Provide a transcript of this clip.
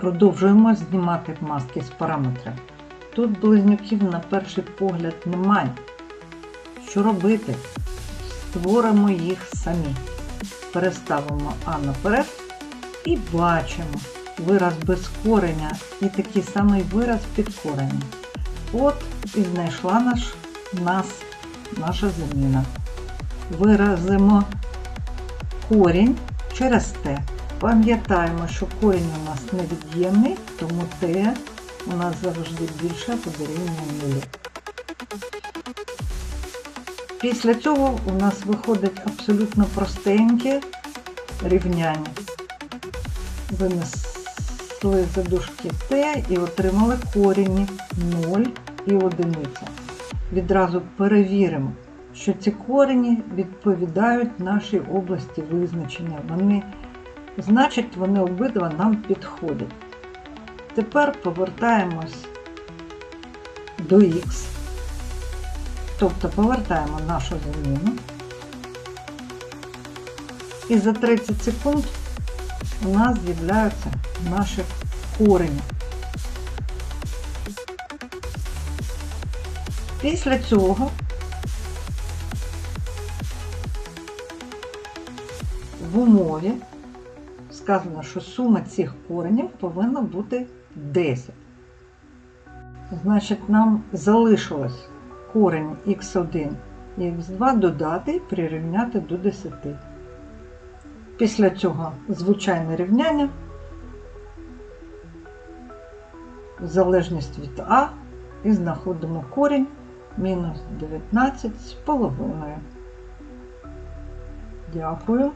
Продовжуємо знімати маски з параметрів. Тут близнюків на перший погляд немає. Що робити? Створимо їх самі. Переставимо А наперед і бачимо вираз без кореня і такий самий вираз під коренем. От і знайшла наш, нас наша заміна. Виразимо корінь через Т. Пам'ятаємо, що корінь у нас невід'ємний, тому Т у нас завжди більше або дорівнює. Після цього у нас виходить абсолютно простеньке рівняння. Винесли задушки Т і отримали корінь 0 і 1. Відразу перевіримо, що ці корені відповідають нашій області визначення. Вони, значить, вони обидва нам підходять. Тепер повертаємось до Х, тобто повертаємо нашу заміну. І за 30 секунд у нас з'являються наші корені. Після цього в умові сказано, що сума цих коренів повинна бути 10. Значить, нам залишилось корень х1 і х2 додати і прирівняти до 10. Після цього звичайне рівняння залежність від А і знаходимо корінь мінус 19 з половиною. Дякую.